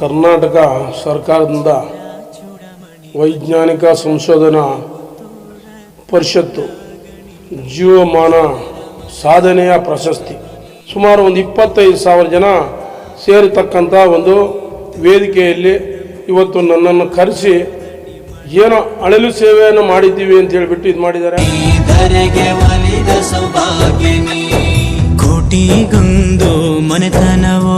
ಕರ್ನಾಟಕ ಸರ್ಕಾರದಿಂದ ವೈಜ್ಞಾನಿಕ ಸಂಶೋಧನಾ ಪರಿಷತ್ತು ಜೀವಮಾನ ಸಾಧನೆಯ ಪ್ರಶಸ್ತಿ. ಸುಮಾರು ಒಂದು ಇಪ್ಪತ್ತೈದು ಸಾವಿರ ಜನ ಸೇರತಕ್ಕಂಥ ಒಂದು ವೇದಿಕೆಯಲ್ಲಿ ಇವತ್ತು ನನ್ನನ್ನು ಕರೆಸಿ ಏನೋ ಅಳಲು ಸೇವೆಯನ್ನು ಮಾಡಿದ್ದೀವಿ ಅಂತ ಹೇಳಿಬಿಟ್ಟು ಇದು ಮಾಡಿದ್ದಾರೆ. ಕೋಟಿಗೊಂದು ಮನೆತನವೋ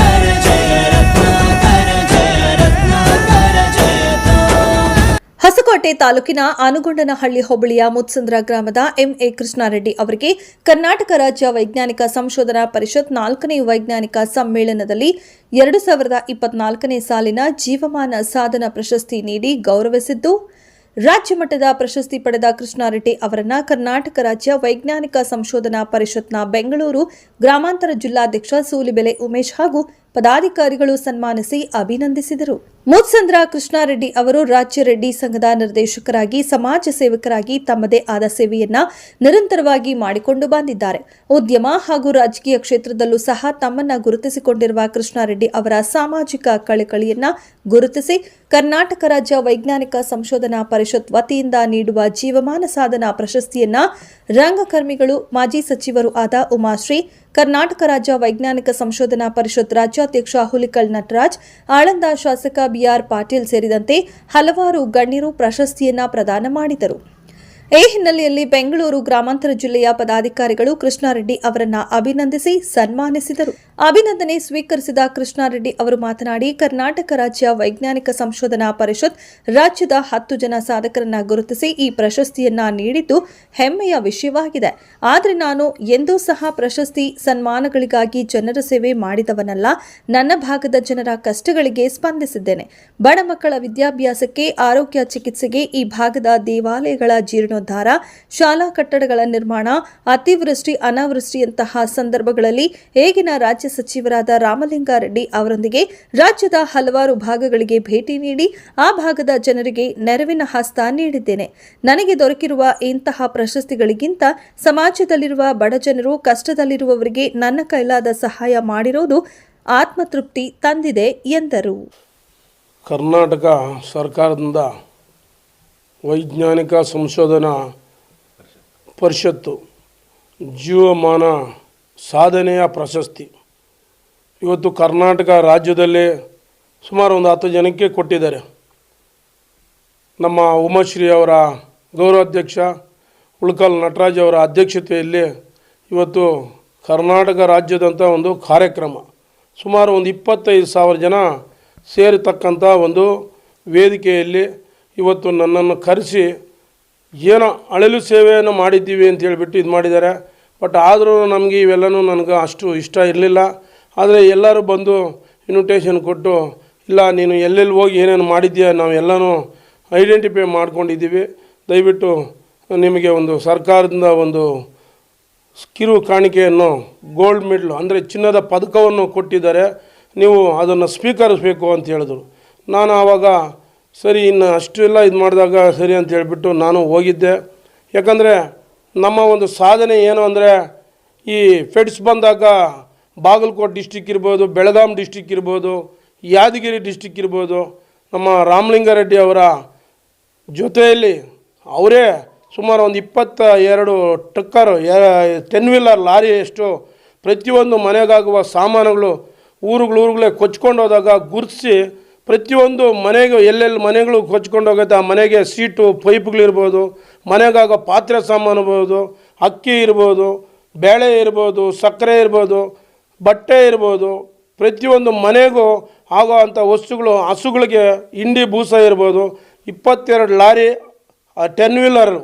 ಹೊಸಕೋಟೆ ತಾಲೂಕಿನ ಆನುಗೊಂಡನಹಳ್ಳಿ ಹೋಬಳಿಯ ಮುತ್ಸಂದ್ರ ಗ್ರಾಮದ ಎಂಎ ಕೃಷ್ಣಾರೆಡ್ಡಿ ಅವರಿಗೆ ಕರ್ನಾಟಕ ರಾಜ್ಯ ವೈಜ್ಞಾನಿಕ ಸಂಶೋಧನಾ ಪರಿಷತ್ ನಾಲ್ಕನೇ ವೈಜ್ಞಾನಿಕ ಸಮ್ಮೇಳನದಲ್ಲಿ ಎರಡು ಸಾವಿರದ ಇಪ್ಪತ್ನಾಲ್ಕನೇ ಸಾಲಿನ ಜೀವಮಾನ ಸಾಧನ ಪ್ರಶಸ್ತಿ ನೀಡಿ ಗೌರವಿಸಿದ್ದು, ರಾಜ್ಯ ಮಟ್ಟದ ಪ್ರಶಸ್ತಿ ಪಡೆದ ಕೃಷ್ಣಾರೆಡ್ಡಿ ಅವರನ್ನು ಕರ್ನಾಟಕ ರಾಜ್ಯ ವೈಜ್ಞಾನಿಕ ಸಂಶೋಧನಾ ಪರಿಷತ್ನ ಬೆಂಗಳೂರು ಗ್ರಾಮಾಂತರ ಜಿಲ್ಲಾಧ್ಯಕ್ಷ ಸೂಲಿಬೆಲೆ ಉಮೇಶ್ ಹಾಗೂ ಪದಾಧಿಕಾರಿಗಳು ಸನ್ಮಾನಿಸಿ ಅಭಿನಂದಿಸಿದರು. ಮುತ್ಸಂದ್ರ ಕೃಷ್ಣಾರೆಡ್ಡಿ ಅವರು ರಾಜ್ಯ ರೆಡ್ಡಿ ಸಂಘದ ನಿರ್ದೇಶಕರಾಗಿ, ಸಮಾಜ ಸೇವಕರಾಗಿ ತಮ್ಮದೇ ಆದ ಸೇವೆಯನ್ನ ನಿರಂತರವಾಗಿ ಮಾಡಿಕೊಂಡು ಬಂದಿದ್ದಾರೆ. ಉದ್ಯಮ ಹಾಗೂ ರಾಜಕೀಯ ಕ್ಷೇತ್ರದಲ್ಲೂ ಸಹ ತಮ್ಮನ್ನ ಗುರುತಿಸಿಕೊಂಡಿರುವ ಕೃಷ್ಣಾರೆಡ್ಡಿ ಅವರ ಸಾಮಾಜಿಕ ಕಳಕಳಿಯನ್ನ ಗುರುತಿಸಿ, ಕರ್ನಾಟಕ ರಾಜ್ಯ ವೈಜ್ಞಾನಿಕ ಸಂಶೋಧನಾ ಪರಿಷತ್ ವತಿಯಿಂದ ನೀಡುವ ಜೀವಮಾನ ಸಾಧನಾ ಪ್ರಶಸ್ತಿಯನ್ನ ರಂಗಕರ್ಮಿಗಳು, ಮಾಜಿ ಸಚಿವರು ಆದ ಉಮಾಶ್ರೀ, ಕರ್ನಾಟಕ ರಾಜ್ಯ ವೈಜ್ಞಾನಿಕ ಸಂಶೋಧನಾ ಪರಿಷತ್ ರಾಜ್ಯಾಧ್ಯಕ್ಷ ಹುಲಿಕಲ್ ನಟರಾಜ್, ಆಳಂದ ಶಾಸಕ ಬಿಆರ್ ಪಾಟೀಲ್ ಸೇರಿದಂತೆ ಹಲವಾರು ಗಣ್ಯರು ಪ್ರಶಸ್ತಿಯನ್ನ ಪ್ರದಾನ ಮಾಡಿದರು. ಈ ಹಿನ್ನೆಲೆಯಲ್ಲಿ ಬೆಂಗಳೂರು ಗ್ರಾಮಾಂತರ ಜಿಲ್ಲೆಯ ಪದಾಧಿಕಾರಿಗಳು ಕೃಷ್ಣಾರೆಡ್ಡಿ ಅವರನ್ನ ಅಭಿನಂದಿಸಿ ಸನ್ಮಾನಿಸಿದರು. ಅಭಿನಂದನೆ ಸ್ವೀಕರಿಸಿದ ಕೃಷ್ಣಾರೆಡ್ಡಿ ಅವರು ಮಾತನಾಡಿ, ಕರ್ನಾಟಕ ರಾಜ್ಯ ವೈಜ್ಞಾನಿಕ ಸಂಶೋಧನಾ ಪರಿಷತ್ ರಾಜ್ಯದ ಹತ್ತು ಜನ ಸಾಧಕರನ್ನ ಗುರುತಿಸಿ ಈ ಪ್ರಶಸ್ತಿಯನ್ನ ನೀಡಿದ್ದು ಹೆಮ್ಮೆಯ ವಿಷಯವಾಗಿದೆ. ಆದರೆ ನಾನು ಎಂದೂ ಸಹ ಪ್ರಶಸ್ತಿ ಸನ್ಮಾನಗಳಿಗಾಗಿ ಜನರ ಸೇವೆ ಮಾಡಿದವನಲ್ಲ. ನನ್ನ ಭಾಗದ ಜನರ ಕಷ್ಟಗಳಿಗೆ ಸ್ಪಂದಿಸಿದ್ದೇನೆ. ಬಡ ಮಕ್ಕಳ ವಿದ್ಯಾಭ್ಯಾಸಕ್ಕೆ, ಆರೋಗ್ಯ ಚಿಕಿತ್ಸೆಗೆ ಈ ಭಾಗದ ದೇವಾಲಯಗಳ ಜೀರ್ಣೋದ್ಧಾರ ಶಾಲಾ ಕಟ್ಟಡಗಳ ನಿರ್ಮಾಣ, ಅತಿವೃಷ್ಟಿ, ಅನಾವೃಷ್ಟಿಯಂತಹ ಸಂದರ್ಭಗಳಲ್ಲಿ ಈಗಿನ ರಾಜ್ಯ ಸಚಿವರಾದ ರಾಮಲಿಂಗಾರೆಡ್ಡಿ ಅವರೊಂದಿಗೆ ರಾಜ್ಯದ ಹಲವಾರು ಭಾಗಗಳಿಗೆ ಭೇಟಿ ನೀಡಿ ಆ ಭಾಗದ ಜನರಿಗೆ ನೆರವಿನ ಹಸ್ತ ನೀಡಿದ್ದೇನೆ. ನನಗೆ ದೊರಕಿರುವ ಇಂತಹ ಪ್ರಶಸ್ತಿಗಳಿಗಿಂತ ಸಮಾಜದಲ್ಲಿರುವ ಬಡ ಜನರು ಕಷ್ಟದಲ್ಲಿರುವವರಿಗೆ ನನ್ನ ಕೈಲಾದ ಸಹಾಯ ಮಾಡಿರುವುದು ಆತ್ಮತೃಪ್ತಿ ತಂದಿದೆ ಎಂದರು. ಕರ್ನಾಟಕ ಸರ್ಕಾರದಿಂದ ವೈಜ್ಞಾನಿಕ ಸಂಶೋಧನಾ ಪರಿಷತ್ತು, ಜೀವಮಾನ ಸಾಧನೆಯ ಪ್ರಶಸ್ತಿ. ಇವತ್ತು ಕರ್ನಾಟಕ ರಾಜ್ಯದಲ್ಲಿ ಸುಮಾರು ಒಂದು ಹತ್ತು ಜನಕ್ಕೆ ಕೊಟ್ಟಿದ್ದಾರೆ. ನಮ್ಮ ಉಮಾಶ್ರೀ ಅವರ ಗೌರವಾಧ್ಯಕ್ಷ, ಉಳ್ಕಲ್ ನಟರಾಜ್ ಅವರ ಅಧ್ಯಕ್ಷತೆಯಲ್ಲಿ ಇವತ್ತು ಕರ್ನಾಟಕ ರಾಜ್ಯದಂಥ ಒಂದು ಕಾರ್ಯಕ್ರಮ. ಸುಮಾರು ಒಂದು ಇಪ್ಪತ್ತೈದು ಸಾವಿರ ಜನ ಸೇರತಕ್ಕಂಥ ಒಂದು ವೇದಿಕೆಯಲ್ಲಿ ಇವತ್ತು ನನ್ನನ್ನು ಕರೆಸಿ ಏನೋ ಅಳಲು ಸೇವೆಯನ್ನು ಮಾಡಿದ್ದೀವಿ ಅಂತ ಹೇಳಿಬಿಟ್ಟು ಇದು ಮಾಡಿದ್ದಾರೆ. ಬಟ್ ಆದರೂ ನಮಗೆ ಇವೆಲ್ಲನೂ ನನಗೆ ಅಷ್ಟು ಇಷ್ಟ ಇರಲಿಲ್ಲ. ಆದರೆ ಎಲ್ಲರೂ ಬಂದು ಇನ್ವಿಟೇಷನ್ ಕೊಟ್ಟು, ಇಲ್ಲ, ನೀನು ಎಲ್ಲೆಲ್ಲಿ ಹೋಗಿ ಏನೇನು ಮಾಡಿದ್ದೀಯ ನಾವೆಲ್ಲನೂ ಐಡೆಂಟಿಫೈ ಮಾಡ್ಕೊಂಡಿದ್ದೀವಿ. ದಯವಿಟ್ಟು ನಿಮಗೆ ಒಂದು ಸರ್ಕಾರದಿಂದ ಒಂದು ಕಿರು ಕಾಣಿಕೆಯನ್ನು ಗೋಲ್ಡ್ ಮೆಡ್ಲು ಅಂದರೆ ಚಿನ್ನದ ಪದಕವನ್ನು ಕೊಟ್ಟಿದ್ದಾರೆ. ನೀವು ಅದನ್ನು ಸ್ವೀಕರಿಸಬೇಕು ಅಂತ ಹೇಳಿದ್ರು. ನಾನು ಆವಾಗ ಸರಿ, ಇನ್ನು ಅಷ್ಟೆಲ್ಲ ಇದು ಮಾಡಿದಾಗ ಸರಿ ಅಂತ ಹೇಳಿಬಿಟ್ಟು ನಾನು ಹೋಗಿದ್ದೆ. ಯಾಕಂದರೆ ನಮ್ಮ ಒಂದು ಸಾಧನೆ ಏನು ಅಂದರೆ, ಈ ಫೆಡ್ಸ್ ಬಂದಾಗ ಬಾಗಲಕೋಟೆ ಡಿಸ್ಟಿಕ್ ಇರ್ಬೋದು, ಬೆಳಗಾಂ ಡಿಸ್ಟಿಕ್ ಇರ್ಬೋದು, ಯಾದಗಿರಿ ಡಿಸ್ಟಿಕ್ ಇರ್ಬೋದು, ನಮ್ಮ ರಾಮಲಿಂಗಾರೆಡ್ಡಿ ಅವರ ಜೊತೆಯಲ್ಲಿ ಅವರೇ ಸುಮಾರು ಒಂದು ಇಪ್ಪತ್ತ ಎರಡು ಟ್ರಕ್ಕರು ಟೆನ್ ವೀಲರ್ ಲಾರಿ ಎಷ್ಟು ಪ್ರತಿಯೊಂದು ಮನೆಗಾಗುವ ಸಾಮಾನುಗಳು ಊರುಗಳೂರುಗಳೇ ಕೊಚ್ಕೊಂಡು ಹೋದಾಗ ಗುರುತಿಸಿ ಪ್ರತಿಯೊಂದು ಮನೆಗೂ, ಎಲ್ಲೆಲ್ಲಿ ಮನೆಗಳು ಕೊಚ್ಕೊಂಡು ಹೋಗುತ್ತೆ, ಆ ಮನೆಗೆ ಸೀಟು ಪೈಪ್ಗಳಿರ್ಬೋದು ಮನೆಗಾಗೋ ಪಾತ್ರೆ ಸಾಮಾನು ಇರ್ಬೋದು, ಅಕ್ಕಿ ಇರ್ಬೋದು, ಬೇಳೆ ಇರ್ಬೋದು, ಸಕ್ಕರೆ ಇರ್ಬೋದು, ಬಟ್ಟೆ ಇರ್ಬೋದು, ಪ್ರತಿಯೊಂದು ಮನೆಗೂ ಆಗೋ ಅಂಥ ವಸ್ತುಗಳು, ಹಸುಗಳಿಗೆ ಹಿಂಡಿ ಬೂಸ ಇರ್ಬೋದು, ಇಪ್ಪತ್ತೆರಡು ಲಾರಿ ಟೆನ್ ವೀಲರ್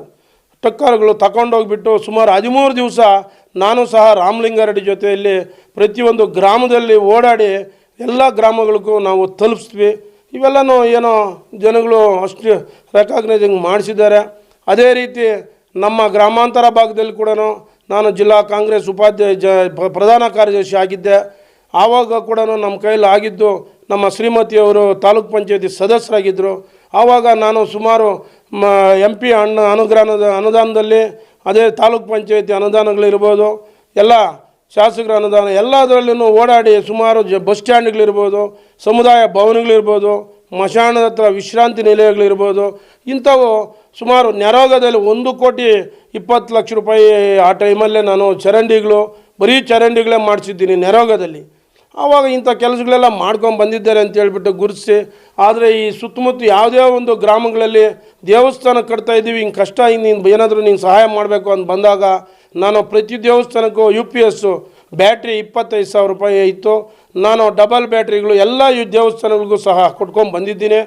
ಟಕ್ಕರ್ಗಳು ತಗೊಂಡೋಗ್ಬಿಟ್ಟು ಸುಮಾರು ಹದಿಮೂರು ದಿವಸ ನಾನು ಸಹ ರಾಮಲಿಂಗಾರೆಡ್ಡಿ ಜೊತೆಯಲ್ಲಿ ಪ್ರತಿಯೊಂದು ಗ್ರಾಮದಲ್ಲಿ ಓಡಾಡಿ ಎಲ್ಲ ಗ್ರಾಮಗಳಿಗೂ ನಾವು ತಲುಪಿಸ್ತೀವಿ. ಇವೆಲ್ಲನೂ ಏನೋ ಜನಗಳು ಅಷ್ಟು ರೆಕಾಗ್ನೈಸಿಂಗ್ ಮಾಡಿಸಿದ್ದಾರೆ. ಅದೇ ರೀತಿ ನಮ್ಮ ಗ್ರಾಮಾಂತರ ಭಾಗದಲ್ಲಿ ಕೂಡ ನಾನು ಜಿಲ್ಲಾ ಕಾಂಗ್ರೆಸ್ ಉಪಾಧ್ಯಾಯ ಜ ಪ್ರಧಾನ ಕಾರ್ಯದರ್ಶಿ ಆಗಿದ್ದೆ. ಆವಾಗ ಕೂಡ ನಮ್ಮ ಕೈಯಲ್ಲಿ ಆಗಿದ್ದು ನಮ್ಮ ಶ್ರೀಮತಿಯವರು ತಾಲೂಕ್ ಪಂಚಾಯತಿ ಸದಸ್ಯರಾಗಿದ್ದರು ಆವಾಗ ನಾನು ಸುಮಾರು ಮ ಎಂ ಪಿ ಅಣ್ಣ ಅನುಗ್ರಹದ ಅನುದಾನದಲ್ಲಿ ಅದೇ ತಾಲೂಕ್ ಪಂಚಾಯತಿ ಅನುದಾನಗಳಿರ್ಬೋದು. ಎಲ್ಲ ಶಾಸಕರ ಅನುದಾನ ಎಲ್ಲದರಲ್ಲೂ ಓಡಾಡಿ ಸುಮಾರು ಜ ಬಸ್ ಸ್ಟ್ಯಾಂಡ್ಗಳಿರ್ಬೋದು, ಸಮುದಾಯ ಭವನಗಳಿರ್ಬೋದು ಮಶಾಣದ ಹತ್ರ ವಿಶ್ರಾಂತಿ ನಿಲಯಗಳಿರ್ಬೋದು, ಇಂಥವು ಸುಮಾರು ನೆರೋಗದಲ್ಲಿ ಒಂದು ಕೋಟಿ ಇಪ್ಪತ್ತು ಲಕ್ಷ ರೂಪಾಯಿ ಆ ಟೈಮಲ್ಲೇ ನಾನು ಚರಂಡಿಗಳು, ಬರೀ ಚರಂಡಿಗಳೇ ಮಾಡಿಸಿದ್ದೀನಿ ನೆರೋಗದಲ್ಲಿ ಆವಾಗ ಇಂಥ ಕೆಲಸಗಳೆಲ್ಲ ಮಾಡ್ಕೊಂಡು ಬಂದಿದ್ದಾರೆ ಅಂತ ಹೇಳ್ಬಿಟ್ಟು ಗುರುತಿಸಿ. ಆದರೆ ಈ ಸುತ್ತಮುತ್ತ ಯಾವುದೇ ಒಂದು ಗ್ರಾಮಗಳಲ್ಲಿ ದೇವಸ್ಥಾನ ಕಟ್ತಾ ಇದ್ದೀವಿ ಹಿಂಗೆ ಕಷ್ಟ ಹಿಂಗೆ ನೀನು ಏನಾದರೂ ನೀನು ಸಹಾಯ ಮಾಡಬೇಕು ಅಂತ ಬಂದಾಗ ನಾನು ಪ್ರತಿ ದೇವಸ್ಥಾನಕ್ಕೂ ಯು ಪಿ ಎಸ್ಸು ಬ್ಯಾಟ್ರಿ ಇಪ್ಪತ್ತೈದು ಸಾವಿರ ರೂಪಾಯಿ ಇತ್ತು. ನಾನು ಡಬಲ್ ಬ್ಯಾಟ್ರಿಗಳು ಎಲ್ಲ ಈ ದೇವಸ್ಥಾನಗಳಿಗೂ ಸಹ ಕೊಟ್ಕೊಂಡು ಬಂದಿದ್ದೀನಿ.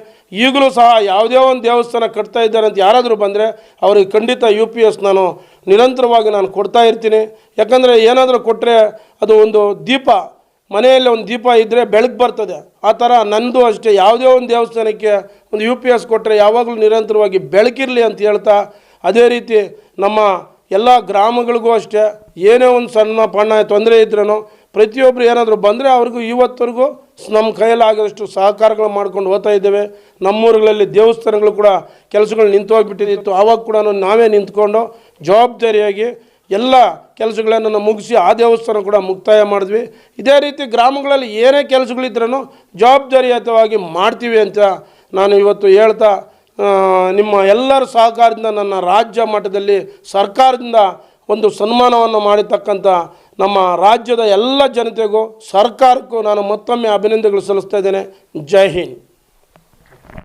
ಈಗಲೂ ಸಹ ಯಾವುದೇ ಒಂದು ದೇವಸ್ಥಾನ ಕಟ್ತಾ ಇದ್ದಾರೆ ಅಂತ ಯಾರಾದರೂ ಬಂದರೆ ಅವ್ರಿಗೆ ಖಂಡಿತ ಯು ಪಿ ಎಸ್ ನಾನು ನಿರಂತರವಾಗಿ ನಾನು ಕೊಡ್ತಾ ಇರ್ತೀನಿ. ಯಾಕಂದರೆ ಏನಾದರೂ ಕೊಟ್ಟರೆ ಅದು ಒಂದು ದೀಪ ಮನೆಯಲ್ಲಿ ಒಂದು ದೀಪ ಇದ್ದರೆ ಬೆಳಕು ಬರ್ತದೆ. ಆ ಥರ ನಂದು ಅಷ್ಟೇ, ಯಾವುದೇ ಒಂದು ದೇವಸ್ಥಾನಕ್ಕೆ ಒಂದು ಯು ಪಿ ಎಸ್ ಕೊಟ್ಟರೆ ಯಾವಾಗಲೂ ನಿರಂತರವಾಗಿ ಬೆಳಕಿರಲಿ ಅಂತ ಹೇಳ್ತಾ, ಅದೇ ರೀತಿ ನಮ್ಮ ಎಲ್ಲ ಗ್ರಾಮಗಳಿಗೂ ಅಷ್ಟೇ, ಏನೇ ಒಂದು ಸಣ್ಣ ಪಣ್ಣ ತೊಂದರೆ ಇದ್ರೂ ಪ್ರತಿಯೊಬ್ಬರು ಏನಾದರೂ ಬಂದರೆ ಅವ್ರಿಗೂ ಇವತ್ತವರೆಗೂ ನಮ್ಮ ಕೈಯಲ್ಲಿ ಆಗದಷ್ಟು ಸಹಕಾರಗಳು ಮಾಡ್ಕೊಂಡು ಹೋಗ್ತಾ ಇದ್ದೇವೆ. ನಮ್ಮೂರುಗಳಲ್ಲಿ ದೇವಸ್ಥಾನಗಳು ಕೂಡ ಕೆಲಸಗಳು ನಿಂತು ಹೋಗ್ಬಿಟ್ಟಿತ್ತು ಆವಾಗ ಕೂಡ ನಾವೇ ನಿಂತ್ಕೊಂಡು ಜವಾಬ್ದಾರಿಯಾಗಿ ಎಲ್ಲ ಕೆಲಸಗಳನ್ನು ಮುಗಿಸಿ ಆ ದೇವಸ್ಥಾನ ಕೂಡ ಮುಕ್ತಾಯ ಮಾಡಿದ್ವಿ. ಇದೇ ರೀತಿ ಗ್ರಾಮಗಳಲ್ಲಿ ಏನೇ ಕೆಲಸಗಳಿದ್ರೂ ಜವಾಬ್ದಾರಿಯುತವಾಗಿ ಮಾಡ್ತೀವಿ ಅಂತ ನಾನು ಇವತ್ತು ಹೇಳ್ತಾ ನಿಮ್ಮ ಎಲ್ಲರ ಸಹಕಾರದಿಂದ ನನ್ನ ರಾಜ್ಯ ಮಟ್ಟದಲ್ಲಿ ಸರ್ಕಾರದಿಂದ ಒಂದು ಸನ್ಮಾನವನ್ನು ಮಾಡಿರ್ತಕ್ಕಂಥ ನಮ್ಮ ರಾಜ್ಯದ ಎಲ್ಲ ಜನತೆಗೂ, ಸರ್ಕಾರಕ್ಕೂ ನಾನು ಮತ್ತೊಮ್ಮೆ ಅಭಿನಂದನೆಗಳು ಸಲ್ಲಿಸ್ತಾ ಇದ್ದೇನೆ. ಜೈ ಹಿಂದ್.